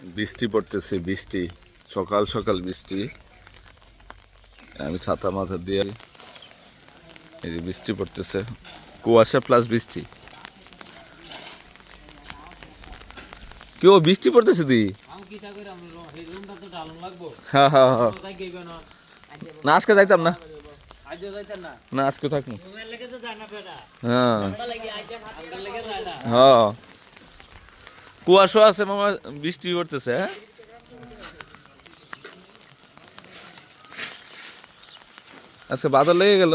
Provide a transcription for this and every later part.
বৃষ্টি পড়তেছে বৃষ্টি। সকাল সকাল বৃষ্টি। আমি ছাতা মাথা দিয়ে এই যে বৃষ্টি পড়তেছে। কুয়াশা প্লাস বৃষ্টি। কেউ বৃষ্টি পড়তেছে দি? না আজকে যাইতাম না। না আজকে থাকুন হ্যাঁ। হ্যাঁ। কুয়াশা আছে মামা বৃষ্টি পড়তেছে হ্যাঁ? আজকে বাদল লেগে গেল।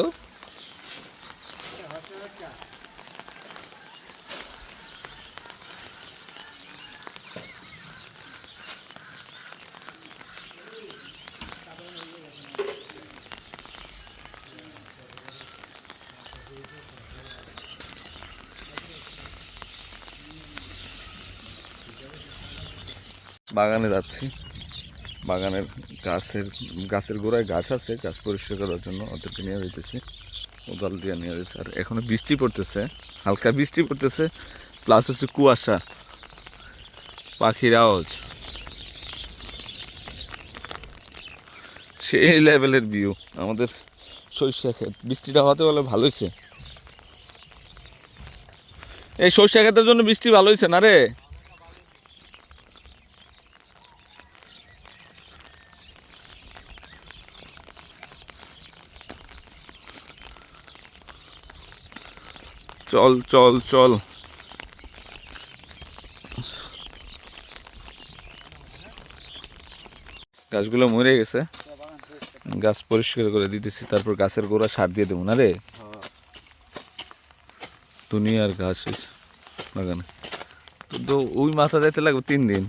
বাগানে যাচ্ছি। বাগানের গাছের গাছের গোড়ায় গাছ আছে, গাছ পরিষ্কার করার জন্য ওদেরকে নিয়ে যেতেছি কোদাল দিয়ে নিয়ে যেতেছে আর এখনও বৃষ্টি পড়তেছে, হালকা বৃষ্টি পড়তেছে প্লাস হচ্ছে কুয়াশা, পাখির আওয়াজ। সেই লেভেলের ভিউ আমাদের সরিষা ক্ষেত। বৃষ্টিটা হতে বলে ভালো হয়েছে এই সরিষা ক্ষেতের জন্য বৃষ্টি ভালো হয়েছে না রে? চল চল চল। গাছগুলো মরে গেছে। গাছ পরিষ্কার করে দিতেছি, তারপর গাছের গোড়া সার দিয়ে দেবো, না রে? দুনিয়ার হয়েছে বাগানে। তো ওই মাথা যাইতে লাগবে তিন দিন।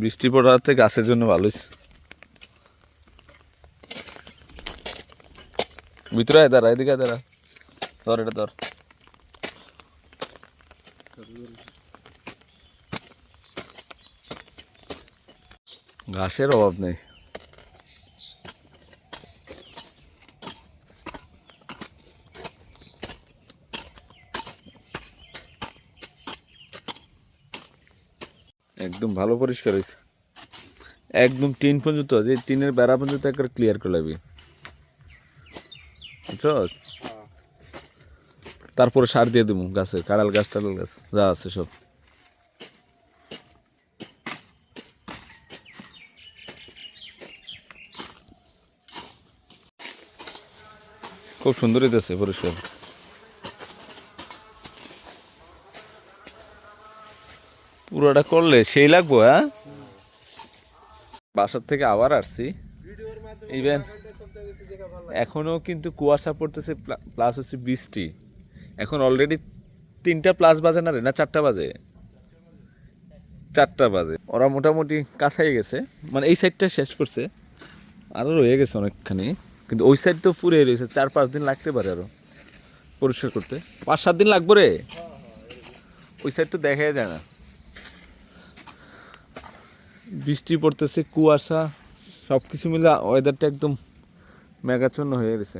বৃষ্টি পড়াতে গাছের জন্য ভালো হয়েছে। ভিতরে দাঁড়া, এদিকে দাঁড়া। ধর, এটা ধর। ঘাসের অভাব নেই। একদম ভালো পরিষ্কার হয়েছে। একদম টিন পর্যন্ত যে টিনের বেড়া পর্যন্ত একবার ক্লিয়ার করে লাগবে বুঝছস? তারপরে সার দিয়ে দেবো গাছে, কাড়াল গাছ টাড়াল গাছ, যা আছে সব। খুব সুন্দর হইতেছে পরিষ্কার। পুরোটা করলে সেই লাগবো হ্যাঁ? বাসার থেকে আবার আসছি। ইভেন এখনও কিন্তু কুয়াশা পড়তেছে প্লাস হচ্ছে বৃষ্টি। এখন অলরেডি তিনটা প্লাস বাজে না রে? না চারটা বাজে? চারটা বাজে। ওরা মোটামুটি কাছাই গেছে। মানে এই সাইডটা শেষ করছে। আরও রয়ে গেছে অনেকখানি। কিন্তু ওই সাইড তো পুরে রয়েছে। চার, পাঁচ দিন লাগতে পারে আরও পরিষ্কার করতে। পাঁচ, সাত দিন লাগবে রে? ওই সাইড তো দেখাই যায় না। বৃষ্টি পড়তেছে কুয়াশা সব কিছু মিলে ওয়েদারটা একদম মেঘাচ্ছন্ন হয়ে গেছে।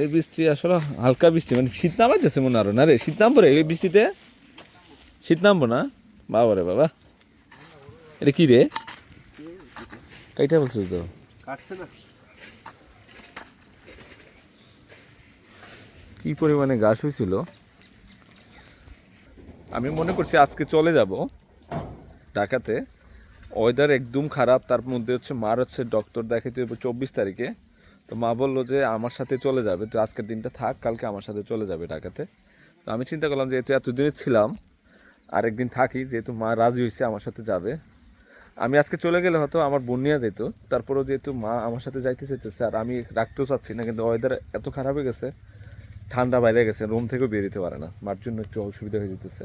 এই বৃষ্টি আসলে হালকা বৃষ্টি মানে শীত নামাইতেছে মনে আরও না রে? শীত নামবো রে এই বৃষ্টিতে? শীত নামবো না? বাবা রে বাবা। এটা কি রে? কাইটা বলছিস তো? কাটছে না। কি পরিমাণে গাছ হয়েছিল? আমি মনে করছি আজকে চলে যাব ঢাকাতে। ওয়েদার একদম খারাপ, তার মধ্যে হচ্ছে মার হচ্ছে ডক্টর দেখাইতে হবে চব্বিশ তারিখে। তো মা বলল যে আমার সাথে চলে যাবে, তো আজকের দিনটা থাক, কালকে আমার সাথে চলে যাবে ঢাকাতে। তো আমি চিন্তা করলাম যেহেতু এতদিনে ছিলাম, আরেকদিন থাকি, যেহেতু মা রাজি হয়েছে আমার সাথে যাবে। আমি আজকে চলে গেলে হয়তো আমার বোন নিয়ে যেত তারপরেও যেহেতু মা আমার সাথে যাইতে চাইতেছে, আর আমি রাখতেও চাচ্ছি না, কিন্তু ওয়েদার এত খারাপ হয়ে গেছে ঠান্ডা বাইরে গেছে রুম থেকেও বেরোতে পারে না। মার জন্য একটু অসুবিধা হয়ে যেতেছে।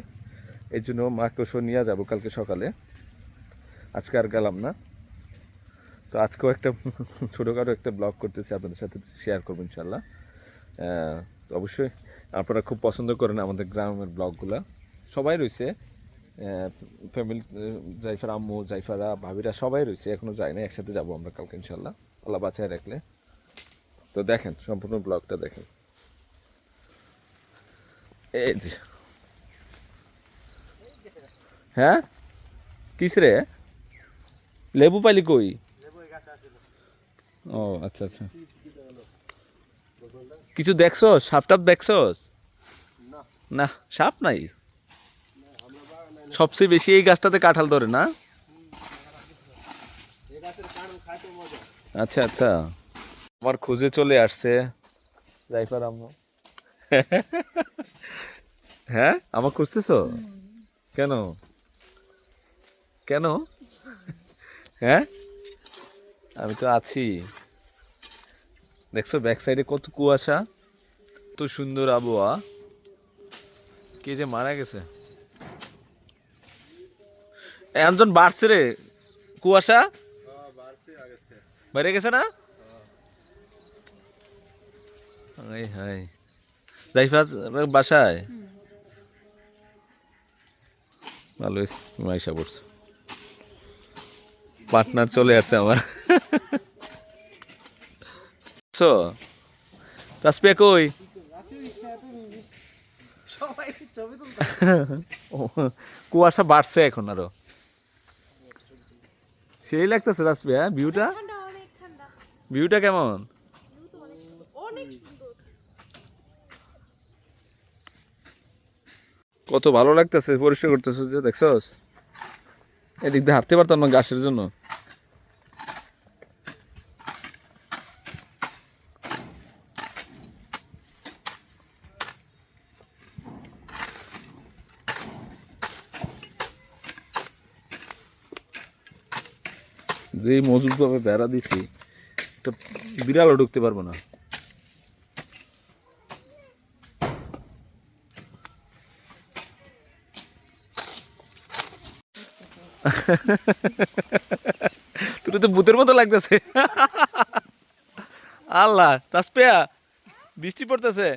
এই জন্য মাকে ওষুধ নিয়ে যাব কালকে সকালে। আজকে আর গেলাম না। তো আজকেও একটা ছোটোখাটো একটা ব্লগ করতেছি, আপনাদের সাথে শেয়ার করব ইনশাল্লাহ তো অবশ্যই আপনারা খুব পছন্দ করেন আমাদের গ্রামের ব্লগগুলা সবাই রয়েছে। ফ্যামিলি জাইফার আম্মু, জাইফারা, ভাবিরা সবাই রয়েছে এখনও যায় না একসাথে যাব আমরা কালকে ইনশাল্লাহ আল্লাহ বাঁচায় রাখলে। তো দেখেন, সম্পূর্ণ ব্লগটা দেখেন। এই হ্যাঁ? কিস রে লেবু পাইলি কই? ও আচ্ছা আচ্ছা। কিছু দেখছ সাপ টাপ দেখছস? না। সাপ নাই? সবচেয়ে বেশি এই গাছটাতে কাঁঠাল ধরে, না? আচ্ছা আচ্ছা। আমার খুঁজে চলে আসছে, জাইফার আম্মু। হ্যাঁ? আমার খুঁজতেছো? কেন? কেন? হ্যাঁ? আমি তো আছি। দেখছ ব্যাক সাইডে কত কুয়াশা? কত সুন্দর আবহাওয়া। কে যে মারা গেছে? একজন বাড়ছে রে। কুয়াশা? বেড়ে গেছে না? এই হাই জাইফাজ বাসায়? ভালো হয়েছে তুমি আইসা পড়ছো। পার্টনার চলে আসছে আমার। সো তাসপিয়া কই? ও, কুয়াশা বাড়ছে এখন আরও। সেই লাগতেছে তাসপিয়া ভিউটা ঠান্ডা ভিউটা কেমন অনেক সুন্দর কত ভালো লাগতেছে, পরিষ্কার করতেছে যে, দেখছস? এদিক দিয়ে হাঁটতে পারতাম না গাছের জন্য। যে মজুদ ভাবে বেড়া দিছি, একটা বিড়ালও ঢুকতে পারব না। তুই তো ভূতের মতো লাগতেছে। আল্লাহ তাসপিয়া বৃষ্টি পড়তেছে।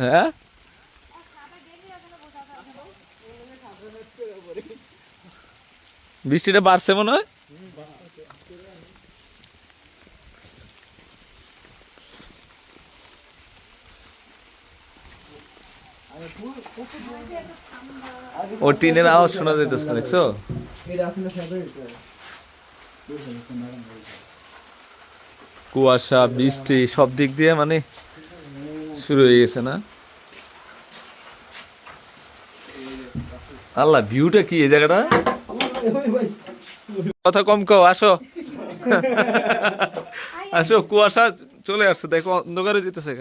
হ্যাঁ? বৃষ্টিটা বাড়ছে মনে হয়? ও টিনের আওয়াজ শোনা যাইতেছে, দেখছ? কুয়াশা, বৃষ্টি, সব দিক দিয়ে মানে শুরু হয়ে গেছে না? আল্লাহ ভিউটা কি এই জায়গাটা? কথা কম কও, আসো। আসো, কুয়াশা চলে আসছে, দেখো, অন্ধকারে যেতেছে।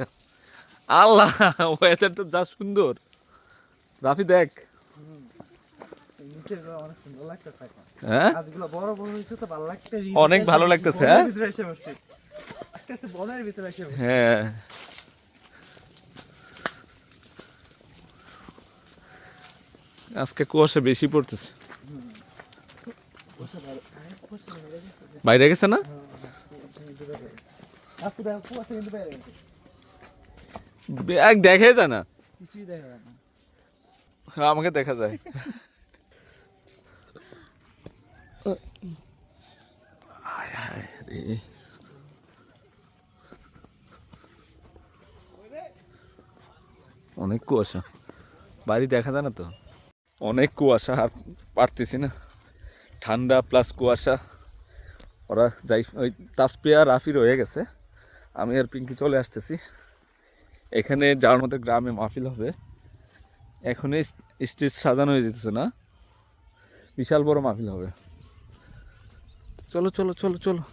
আল্লাহ ওয়েদারটা যা সুন্দর। রাফি, দেখ অনেক সুন্দর লাগতেছে এখন হ্যাঁ? অনেক ভালো লাগতেছে, হ্যাঁ? বনের ভিতরে এসে হ্যাঁ। আজকে কুয়াশা বেশি পড়তেছে। বাইরে গেছে না? দেখো যায় কিছুই দেখা যায় না। হ্যাঁ, আমাকে দেখা যায় আয় হায় অনেক কুয়াশা। বাড়ি দেখা যায় না তো? অনেক কুয়াশা, আর পারতেছি না। ঠান্ডা প্লাস কুয়াশা। ওরা যাই, ওই তাসপিয়া রাফি রয়ে গেছে। আমি আর পিঙ্কি চলে আসতেছি। এখানে যাওয়ার মতো গ্রামে মাহফিল হবে। এখনই স্টেজ সাজানো হয়ে যেতেছে না। বিশাল বড় মাহফিল হবে। চলো চলো চলো চলো।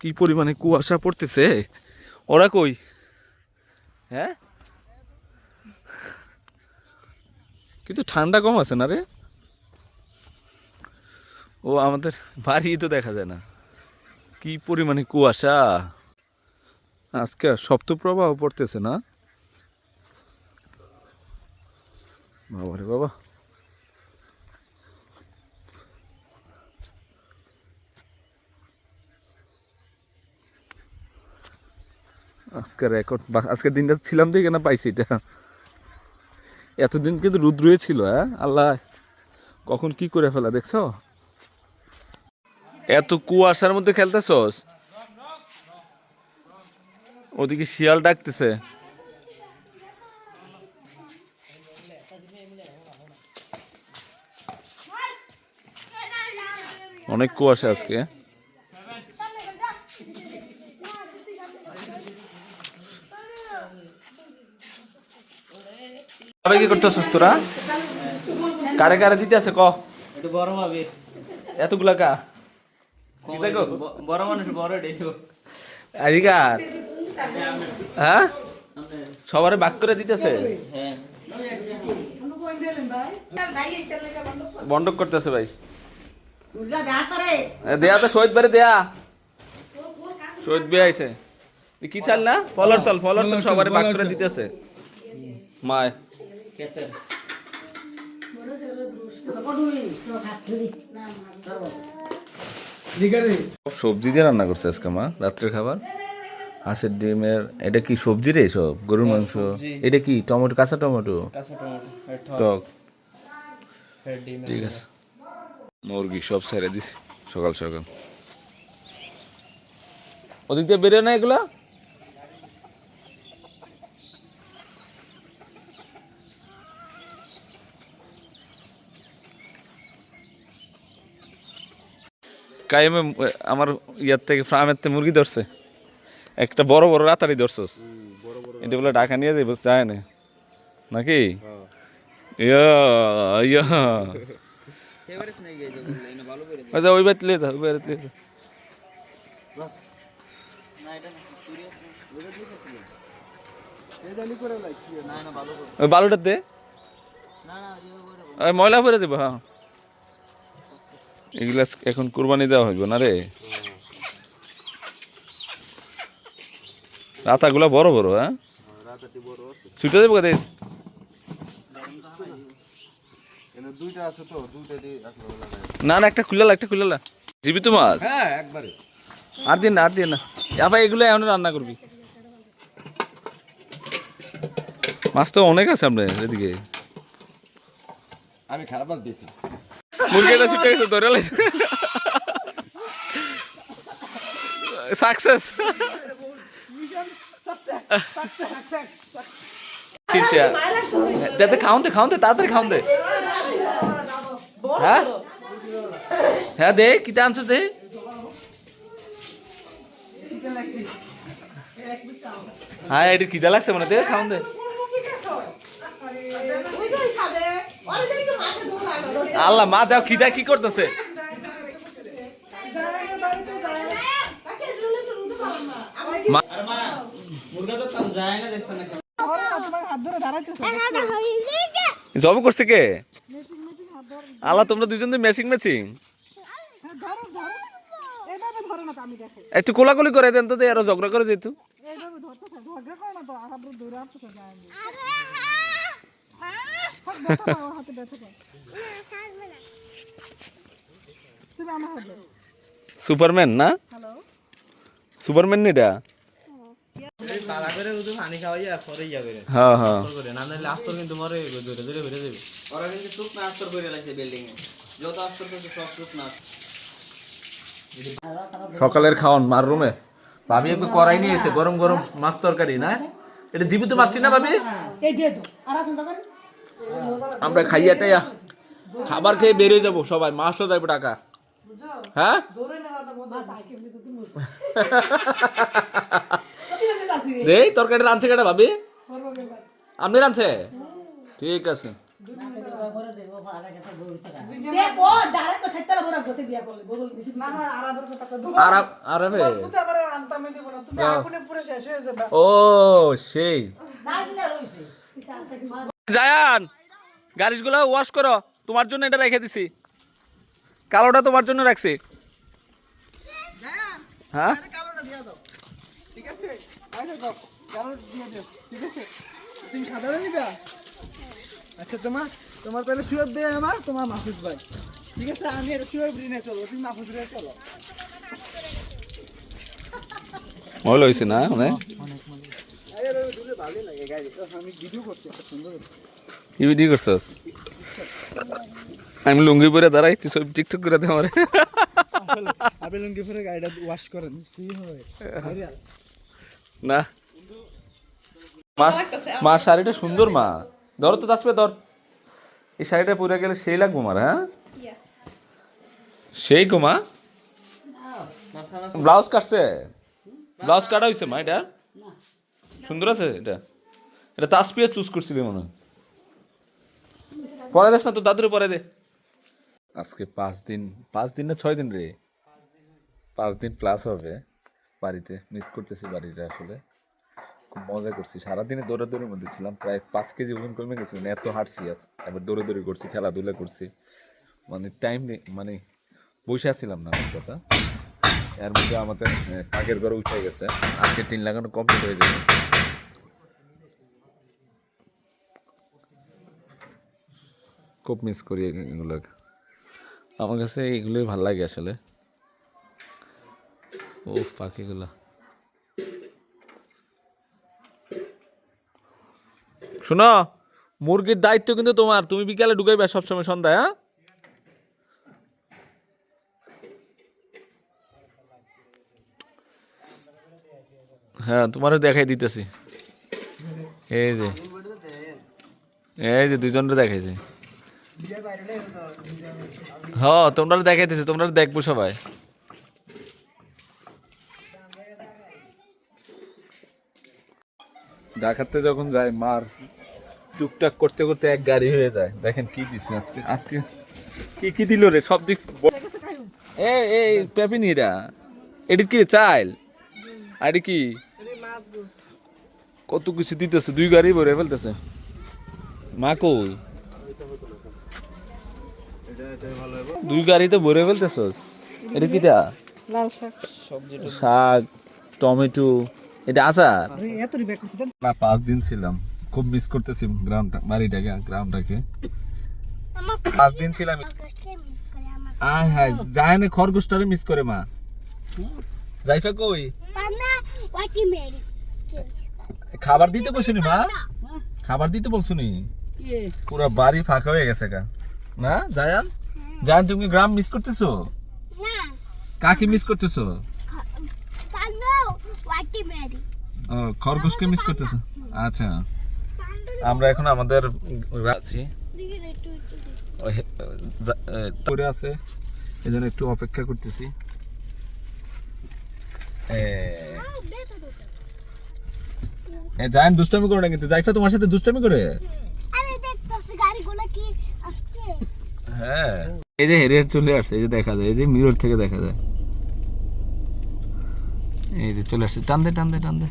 কি পরিমাণে কুয়াশা পড়তেছে? ওরা কই? হ্যাঁ? কিন্তু ঠান্ডা কম আছে না রে? ও, আমাদের বাড়ি তো দেখা যায় না। কি পরিমাণে কুয়াশা? আজকে সপ্তপ্রবাহ পড়তেছে না? বাবা রে বাবা। আজকে রেকর্ড আজকে দিনটা ছিলাম দেখে না পাইছি এটা। এতদিন কিন্তু রুদ্রই ছিল হ্যাঁ? আল্লাহ, কখন কি করে ফেলা, দেখছ? এত কুয়াশার মধ্যে খেলতেছস? ওদিকে শিয়াল ডাকতেছে। অনেক কুয়াশা আজকে। সবাই কি তোরা? কারে কারে দিতে আছে ক বড় ভাবে। এতগুলা কা? দেখো? বড় মানুষ বড় হ্যাঁ? সবারে বাক করে দিতেছে? হ্যাঁ। বন্ডক করতেছে ভাই। দেয়া তো শহীদ বাড়ি দেয়া। শহীদ বে আইছে কি চাল না? ফলোর চল ফলোর চল সবারে বাক করে দিতেছে। মায়। সবজি দিয়ে রান্না করছে আজকে মা রাত্রের খাবার? হাঁসের ডিমের এটা কি সবজি রে সব? গরুর মাংস? এটা কি টমেটো কাঁচা টমেটো? টক। ঠিক আছে। মুরগি সব ছেড়ে দিছি সকাল সকাল। ওদিক দিয়ে বেরোয় না এগুলা? কায়েমে আমার ইয়ার থেকে ফার্মের থেকে মুরগি ধরছে। একটা বড় বড় রাতারি ধরছস। এটা বলে ঢাকা নিয়ে যাইব, যায় না। নাকি? করে আচ্ছা ওই ওই বাড়িতে লিয়ে যা না এটা না সিরিয়াস ওটা দিয়ে আছে এই জানি করে লাগছি না না ভালো করে ওই বালুটা দে। করে ময়লা ভরে দেবো হ্যাঁ। এগুলা এখন কুরবানি দেওয়া হইব না রে? রাতাগুলা বড় বড় হ্যাঁ? ছুটে যাব তো লাগাই না না একটা খুলে একটা খুলে জীবিত মাছ? হ্যাঁ আর দিন না আর দিন না। আবার এগুলো এখন রান্না করবি। মাছ তো অনেক আছে আপনার এদিকে। আমি খারাপ মাছ দিয়েছি। মুরগিটা ছুটে গেছে ধরে লাইছে সাকসেস দে খাওন দে খাওন দে তাড়াতাড়ি খাওন দে হ্যাঁ হ্যাঁ দে কিতা আনছো দে হ্যাঁ এটা কিদা লাগছে মানে দে খাওন দে আল্লাহ, মা দাও খিদা কি করতেছে? তো না না জব করছে কে? আল্লাহ, তোমরা দুজন তো ম্যাচিং ম্যাচিং একটু কোলাকুলি করে দেন তো আরও ঝগড়া করে যেত সুপারম্যান না? সুপারম্যান নি এটা? পালা করে শুধু পানি খাওয়াইয়া পরে ইয়া করে হ্যাঁ হ্যাঁ। করে না নাহলে আস্তর কিন্তু মরে ধরে ধরে বেড়ে যাবে। ওরা কিন্তু চুপ না আস্তর করে লাগছে বিল্ডিং এ। যত আস্তর করছে সব চুপ না সকালের খাওয়ান মার রুমে। ভাবি একটু করাই নিয়েছে গরম গরম মাছ তরকারি না? এটা জীবিত মাছটি না ভাবি? আমরা খাইয়াটাই খাবার খেয়ে বেরিয়ে যাব সবাই মাছও যাইব টাকা হ্যাঁ? দেই তরকারি রাঁধছে কেটা ভাবি? আপনি রাঁধছে? ঠিক আছে। আর ও সেই। জায়ান গাড়িগুলো ওয়াশ করো। তোমার জন্য এটা রেখে দিছি। কালোটা তোমার জন্য রাখছি। হ্যাঁ? কালোটা দিয়ে দাও। ঠিক আছে? আচ্ছা দাও কালো দিয়ে দাও। ঠিক আছে? তুমি সাধারণ নিবা? আচ্ছা তোমার তোমার তাহলে সুয়েব দেয় আমার তোমার মাহফুজ ভাই। ঠিক আছে? আমি এটা সুয়েব নিয়ে চলো তুমি মাহফুজ রে চলো। হয়েছে না মানে? ভালোই লাগে গাড়ি আমি ভিডিও করছি একটা সুন্দর কি ভিডিও করছস? আমি লুঙ্গি পরে দাঁড়াই তুই সব টিকটক করে দে আমারে। আপনি লুঙ্গি পরে গাড়িটা ওয়াশ করেন হয়? না। মা মা শাড়িটা সুন্দর মা। ধরো তো দাসবে ধর। এই শাড়িটা পরে গেলে সেই লাগবো মার হ্যাঁ? সেই গো মা। ব্লাউজ কাটছে? ব্লাউজ কাটা হয়েছে মা এটা? সুন্দর আছে এটা? এটা তাসপিয়া চুজ করছিলি মনে হয়। পরে দেস না তো দাদুরে পরে দে। আজকে পাঁচ দিন পাঁচ দিন না ছয় দিন রে? পাঁচ দিন প্লাস হবে বাড়িতে। মিস করতেছি বাড়িটা আসলে। খুব মজা করছি। সারাদিনে দৌড়াদৌড়ির মধ্যে ছিলাম। প্রায় পাঁচ কেজি ওজন কমে গেছি মানে এত হাঁটছি আজ। এবার দৌড়াদৌড়ি করছি, খেলাধুলা করছি। মানে টাইম মানে বসে আসছিলাম না কথা। এর মধ্যে আমাদের আগের ঘরে উঠে গেছে। আজকে টিন লাগানো কমপ্লিট হয়ে যাবে। খুব মিস করি এগুলো আমার কাছে এগুলোই ভালো লাগে আসলে। ও পাখিগুলো। শোনো, মুরগির দায়িত্ব কিন্তু তোমার। তুমি বিকালে ঢুকাইবে সবসময় সন্ধ্যায় হ্যাঁ? হ্যাঁ তোমারও দেখাই দিতেছি। এই যে। এই যে দুজনটা দেখাইছে। হ তোমরা দেখাইতেছে তোমরা দেখব সবাই। দেখাতে যখন যায়, মার টুকটাক করতে করতে এক গাড়ি হয়ে যায়। দেখেন কি দিছে আজকে। আজকে কি কি দিল রে? সব দিক এ, এই পেপিনিরা এটি কি চাইল আর কি? কত কিছু দিতেছে দুই গাড়ি ভরে ফেলতেছে। মা কই? দুই গাড়িতে ভরে ফেলতেছস? এটা কিটা? লাল শাক। শাক টমেটো এটা আচার? না পাঁচ দিন ছিলাম। খুব মিস করতেছি গ্রামটা বাড়িটাকে গ্রামটাকে। পাঁচ দিন ছিলাম। আয় হায় যায় না খরগোশটারে মিস করে মা। যাইফা কই? খাবার দিতে বলছুনি মা? খাবার দিতে বলছুনি? পুরো বাড়ি ফাঁকা হয়ে গেছে গা। না জায়ান? জায়ান তুমি গ্রাম মিস করতেছো? কাকে মিস করতেছো? খরগোশকে মিস করতেছো? আচ্ছা। আমরা এখন আমাদের আছি। পড়ে আছে। এই জন্য একটু অপেক্ষা করতেছি। এ, জায়ান দুষ্টামি করে না কিন্তু। জাইফা তোমার সাথে দুষ্টামি করে? আরে দেখ তো গাড়িগুলো কি আসছে? হ্যাঁ। এই যে হেরিয়ার চলে আসছে এই যে দেখা যায় এই যে মিরর থেকে দেখা যায়। এই যে চলে আসছে। টান দে টান দে টান দে।